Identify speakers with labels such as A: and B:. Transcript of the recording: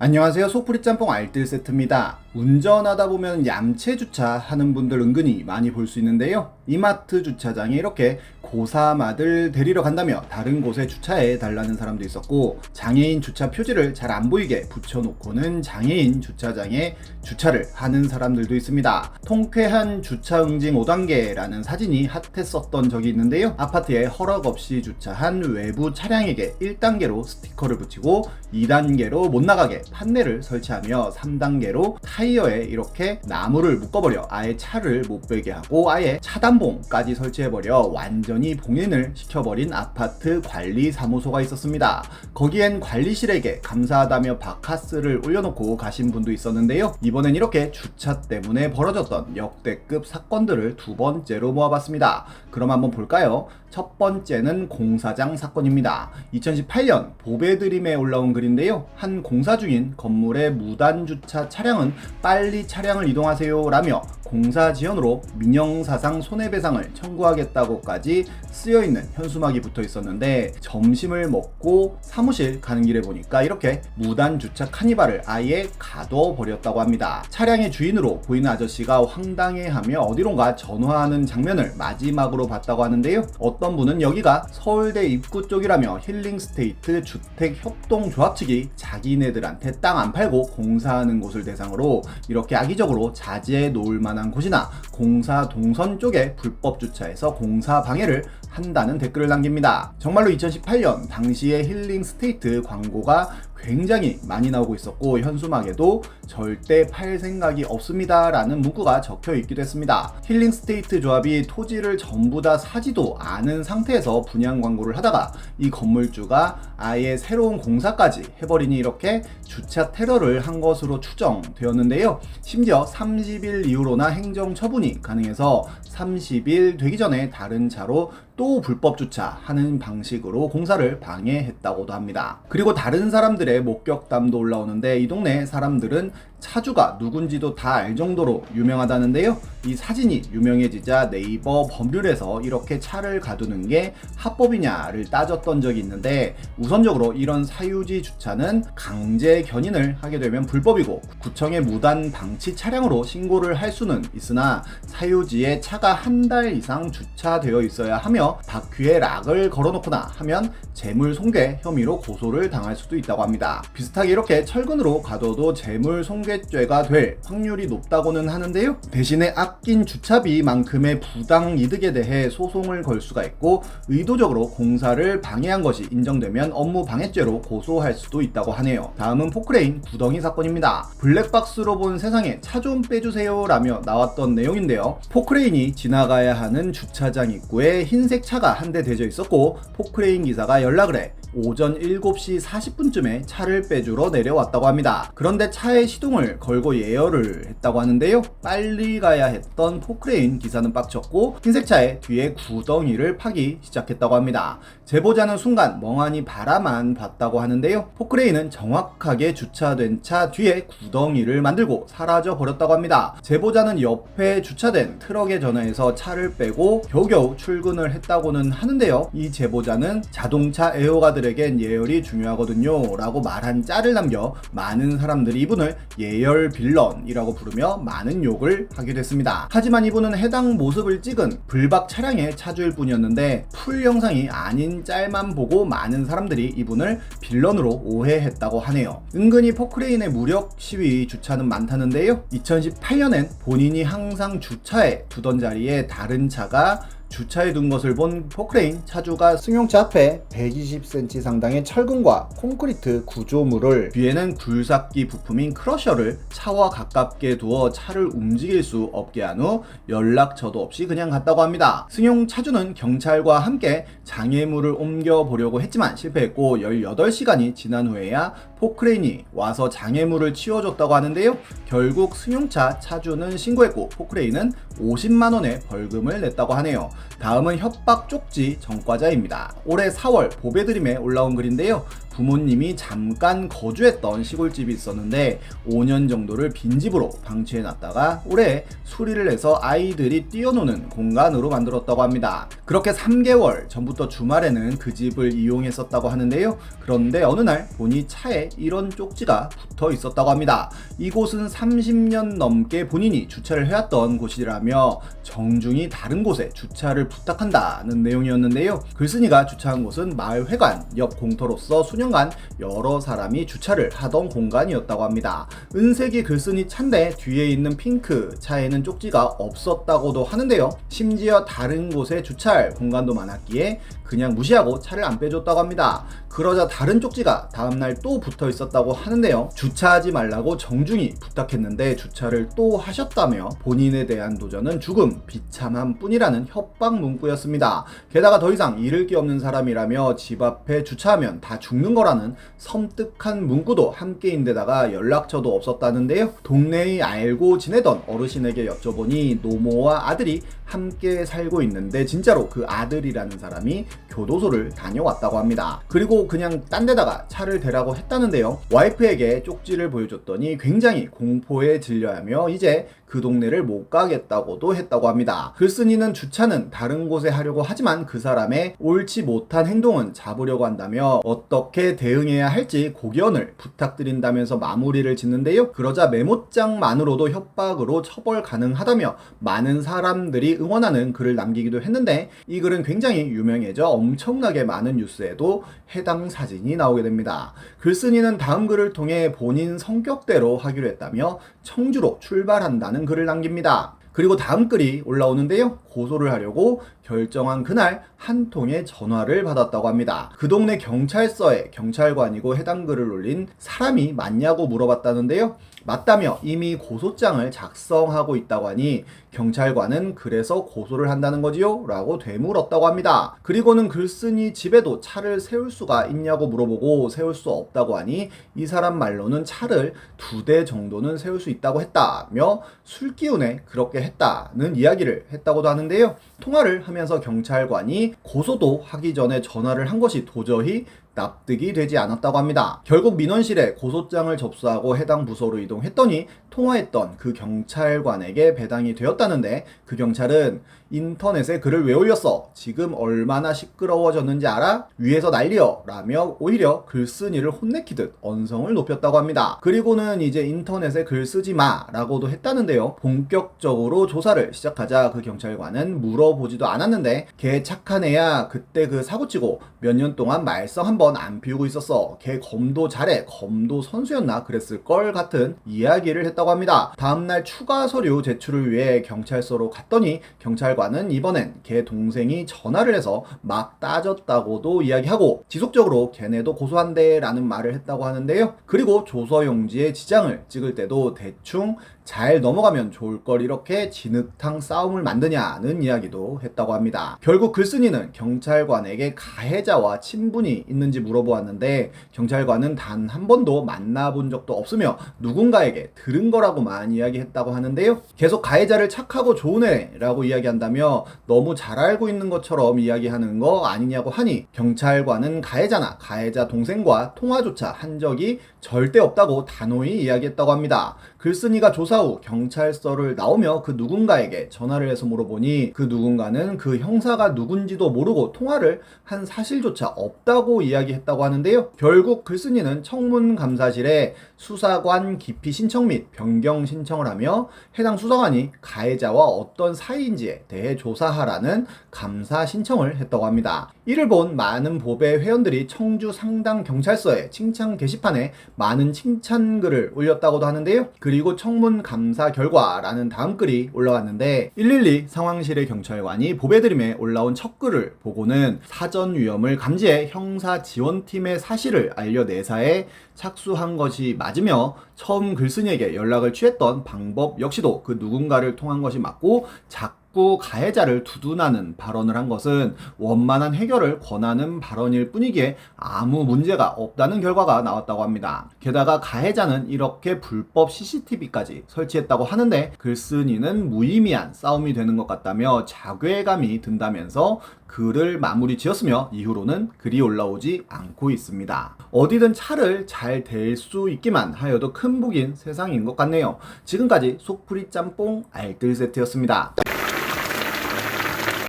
A: 안녕하세요. 소프리 짬뽕 알뜰 세트입니다. 운전하다 보면 얌체 주차 하는 분들 은근히 많이 볼 수 있는데요. 이마트 주차장에 이렇게 고사마들 데리러 간다며 다른 곳에 주차해 달라는 사람도 있었고 장애인 주차 표지를 잘 안 보이게 붙여놓고는 장애인 주차장에 주차를 하는 사람들도 있습니다. 통쾌한 주차 응징 5단계라는 사진이 핫했었던 적이 있는데요. 아파트에 허락 없이 주차한 외부 차량에게 1단계로 스티커를 붙이고 2단계로 못 나가게 판넬을 설치하며 3단계로 타이 어에 이렇게 나무를 묶어버려 아예 차를 못 빼게 하고 아예 차단봉까지 설치해버려 완전히 봉인을 시켜버린 아파트 관리 사무소가 있었습니다. 거기엔 관리실에게 감사하다며 바카스를 올려놓고 가신 분도 있었는데요. 이번엔 이렇게 주차 때문에 벌어졌던 역대급 사건들을 두 번째로 모아봤습니다. 그럼 한번 볼까요? 첫 번째는 공사장 사건입니다. 2018년 보배드림에 올라온 글인데요. 한 공사 중인 건물의 무단 주차 차량은 빨리 차량을 이동하세요 라며 공사 지연으로 민영사상 손해배상을 청구하겠다고까지 쓰여 있는 현수막이 붙어 있었는데 점심을 먹고 사무실 가는 길에 보니까 이렇게 무단 주차 카니발을 아예 가둬 버렸다고 합니다. 차량의 주인으로 보이는 아저씨가 황당해하며 어디론가 전화하는 장면을 마지막으로 봤다고 하는데요. 어떤 분은 여기가 서울대 입구 쪽이라며 힐링 스테이트 주택 협동조합 측이 자기네들한테 땅 안 팔고 공사하는 곳을 대상으로 이렇게 악의적으로 자제해 놓을 만한 곳이나 공사 동선 쪽에 불법 주차해서 공사 방해를 한다는 댓글을 남깁니다. 정말로 2018년 당시의 힐링 스테이트 광고가 굉장히 많이 나오고 있었고 현수막에도 절대 팔 생각이 없습니다 라는 문구가 적혀 있기도 했습니다. 힐링 스테이트 조합이 토지를 전부 다 사지도 않은 상태에서 분양 광고를 하다가 이 건물주가 아예 새로운 공사까지 해버리니 이렇게 주차 테러를 한 것으로 추정되었는데요. 심지어 30일 이후로나 행정 처분이 가능해서 30일 되기 전에 다른 차로 또 불법 주차하는 방식으로 공사를 방해했다고도 합니다. 그리고 다른 사람들 의 목격담도 올라오는데 이 동네 사람들은 차주가 누군지도 다 알 정도로 유명하다는데요. 이 사진이 유명해지자 네이버 법률에서 이렇게 차를 가두는 게 합법이냐를 따졌던 적이 있는데 우선적으로 이런 사유지 주차는 강제 견인을 하게 되면 불법이고 구청에 무단 방치 차량으로 신고를 할 수는 있으나 사유지에 차가 한 달 이상 주차되어 있어야 하며 바퀴에 락을 걸어놓거나 하면 재물 손괴 혐의로 고소를 당할 수도 있다고 합니다. 비슷하게 이렇게 철근으로 가둬도 재물 손괴죄가 될 확률이 높다고는 하는데요. 대신에 아낀 주차비만큼의 부당 이득에 대해 소송을 걸 수가 있고 의도적으로 공사를 방해한 것이 인정되면 업무 방해죄로 고소할 수도 있다고 하네요. 다음은 포크레인 구덩이 사건입니다. 블랙박스로 본 세상에 차 좀 빼주세요 라며 나왔던 내용인데요. 포크레인이 지나가야 하는 주차장 입구에 흰색 차가 한 대 대져 있었고 포크레인 기사가 연락을 해 오전 7시 40분쯤에 차를 빼주러 내려왔다고 합니다. 그런데 차에 시동을 걸고 예열을 했다고 하는데요. 빨리 가야 했던 포크레인 기사는 빡쳤고 흰색 차에 뒤에 구덩이를 파기 시작했다고 합니다. 제보자는 순간 멍하니 바라만 봤다고 하는데요. 포크레인은 정확하게 주차된 차 뒤에 구덩이를 만들고 사라져 버렸다고 합니다. 제보자는 옆에 주차된 트럭에 전화해서 차를 빼고 겨우겨우 출근을 했다고는 하는데요. 이 제보자는 자동차 애호가들에겐 예열이 중요하거든요. 라고 말한 짤을 남겨 많은 사람들이 이분을 예열 빌런이라고 부르며 많은 욕을 하게 됐습니다. 하지만 이분은 해당 모습을 찍은 불박 차량의 차주일 뿐이었는데 풀 영상이 아닌 짤만 보고 많은 사람들이 이분을 빌런으로 오해했다고 하네요. 은근히 포크레인의 무력 시위 주차는 많다는데요. 2018년엔 본인이 항상 주차에 두던 자리에 다른 차가 주차해 둔 것을 본 포크레인 차주가 승용차 앞에 120cm 상당의 철근과 콘크리트 구조물을 뒤에는 굴삭기 부품인 크러셔를 차와 가깝게 두어 차를 움직일 수 없게 한 후 연락처도 없이 그냥 갔다고 합니다. 승용 차주는 경찰과 함께 장애물을 옮겨 보려고 했지만 실패했고 18시간이 지난 후에야 포크레인이 와서 장애물을 치워줬다고 하는데요. 결국 승용차 차주는 신고했고 포크레인은 50만 원의 벌금을 냈다고 하네요. 다음은 협박 쪽지 전과자입니다. 올해 4월 보배드림에 올라온 글인데요. 부모님이 잠깐 거주했던 시골집이 있었는데 5년 정도를 빈집으로 방치해 놨다가 올해 수리를 해서 아이들이 뛰어노는 공간으로 만들었다고 합니다. 그렇게 3개월 전부터 주말에는 그 집을 이용했었다고 하는데요. 그런데 어느 날 보니 차에 이런 쪽지가 붙어 있었다고 합니다. 이곳은 30년 넘게 본인이 주차를 해왔던 곳이라며 정중히 다른 곳에 주차 를 부탁한다는 내용이었는데요. 글쓴이가 주차한 곳은 마을회관 옆 공터로서 수년간 여러 사람이 주차를 하던 공간이었다고 합니다. 은색이 글쓴이 차인데 뒤에 있는 핑크 차에는 쪽지가 없었다고도 하는데요. 심지어 다른 곳에 주차할 공간도 많았기에 그냥 무시하고 차를 안 빼줬다고 합니다. 그러자 다른 쪽지가 다음날 또 붙어 있었다고 하는데요. 주차하지 말라고 정중히 부탁했는데 주차를 또 하셨다며 본인에 대한 도전은 죽음, 비참함 뿐이라는 협박 문구였습니다. 게다가 더 이상 잃을 게 없는 사람이라며 집 앞에 주차하면 다 죽는 거라는 섬뜩한 문구도 함께인데다가 연락처도 없었다는데요. 동네에 알고 지내던 어르신에게 여쭤보니 노모와 아들이 함께 살고 있는데 진짜로 그 아들이라는 사람이 교도소를 다녀왔다고 합니다. 그리고 그냥 딴 데다가 차를 대라고 했다는데요. 와이프에게 쪽지를 보여줬더니 굉장히 공포에 질려하며 이제 그 동네를 못 가겠다고도 했다고 합니다. 글쓴이는 주차는 다른 곳에 하려고 하지만 그 사람의 옳지 못한 행동은 잡으려고 한다며 어떻게 대응해야 할지 고견을 부탁드린다면서 마무리를 짓는데요. 그러자 메모장만으로도 협박으로 처벌 가능하다며 많은 사람들이 응원하는 글을 남기기도 했는데 이 글은 굉장히 유명해져 엄청나게 많은 뉴스에도 해당 사진이 나오게 됩니다. 글쓴이는 다음 글을 통해 본인 성격대로 하기로 했다며 청주로 출발한다는 글을 남깁니다. 그리고 다음 글이 올라오는데요. 고소를 하려고 결정한 그날 한 통의 전화를 받았다고 합니다. 그 동네 경찰서에 경찰관이고 해당 글을 올린 사람이 맞냐고 물어봤다는데요. 맞다며 이미 고소장을 작성하고 있다고 하니 경찰관은 그래서 고소를 한다는 거지요? 라고 되물었다고 합니다. 그리고는 글쓴이 집에도 차를 세울 수가 있냐고 물어보고 세울 수 없다고 하니 이 사람 말로는 차를 두 대 정도는 세울 수 있다고 했다며 술 기운에 그렇게 했다는 이야기를 했다고도 하는데요. 통화를 하면서 경찰관이 고소도 하기 전에 전화를 한 것이 도저히 납득이 되지 않았다고 합니다. 결국 민원실에 고소장을 접수하고 해당 부서로 이동했더니 통화했던 그 경찰관에게 배당이 되었다는데 그 경찰은 인터넷에 글을 왜 올렸어? 지금 얼마나 시끄러워졌는지 알아? 위에서 난리여 라며 오히려 글쓴이를 혼내키듯 언성을 높였다고 합니다. 그리고는 이제 인터넷에 글 쓰지 마 라고도 했다는데요. 본격적으로 조사를 시작하자 그 경찰관은 물어보지도 않았는데 걔 착한 애야 그때 그 사고치고 몇 년 동안 말썽 한 번 안 피우고 있었어. 걔 검도 잘해. 검도 선수였나 그랬을 걸 같은 이야기를 했다고 합니다. 다음날 추가 서류 제출을 위해 경찰서로 갔더니 경찰관은 이번엔 걔 동생이 전화를 해서 막 따졌다고도 이야기하고 지속적으로 걔네도 고소한대 라는 말을 했다고 하는데요. 그리고 조서 용지에 지장을 찍을 때도 대충 잘 넘어가면 좋을 걸 이렇게 진흙탕 싸움을 만드냐는 이야기도 했다고 합니다. 결국 글쓴이는 경찰관에게 가해자와 친분이 있는지 물어보았는데 경찰관은 단 한 번도 만나본 적도 없으며 누군가에게 들은 거라고만 이야기했다고 하는데요. 계속 가해자를 착하고 좋은 애라고 이야기한다며 너무 잘 알고 있는 것처럼 이야기하는 거 아니냐고 하니 경찰관은 가해자나 가해자 동생과 통화조차 한 적이 절대 없다고 단호히 이야기했다고 합니다. 글쓴이가 조사 후 경찰서를 나오며 그 누군가에게 전화를 해서 물어보니 그 누군가는 그 형사가 누군지도 모르고 통화를 한 사실조차 없다고 이야기했다고 하는데요. 결국 글쓴이는 청문감사실에 수사관 기피 신청 및 변경 신청을 하며 해당 수사관이 가해자와 어떤 사이인지에 대해 조사하라는 감사 신청을 했다고 합니다. 이를 본 많은 보배 회원들이 청주 상당 경찰서에 칭찬 게시판에 많은 칭찬글을 올렸다고도 하는데요. 그리고 청문 감사 결과라는 다음 글이 올라왔는데 112 상황실의 경찰관이 보배드림에 올라온 첫 글을 보고는 사전 위험을 감지해 형사 지원팀의 사실을 알려 내사에 착수한 것이 맞으며 처음 글쓴이에게 연락을 취했던 방법 역시도 그 누군가를 통한 것이 맞고 작 자꾸 가해자를 두둔하는 발언을 한 것은 원만한 해결을 권하는 발언일 뿐이기에 아무 문제가 없다는 결과가 나왔다고 합니다. 게다가 가해자는 이렇게 불법 CCTV까지 설치했다고 하는데 글쓴이는 무의미한 싸움이 되는 것 같다며 자괴감이 든다면서 글을 마무리 지었으며 이후로는 글이 올라오지 않고 있습니다. 어디든 차를 잘 댈 수 있기만 하여도 큰 복인 세상인 것 같네요. 지금까지 속풀이 짬뽕 알뜰 세트였습니다.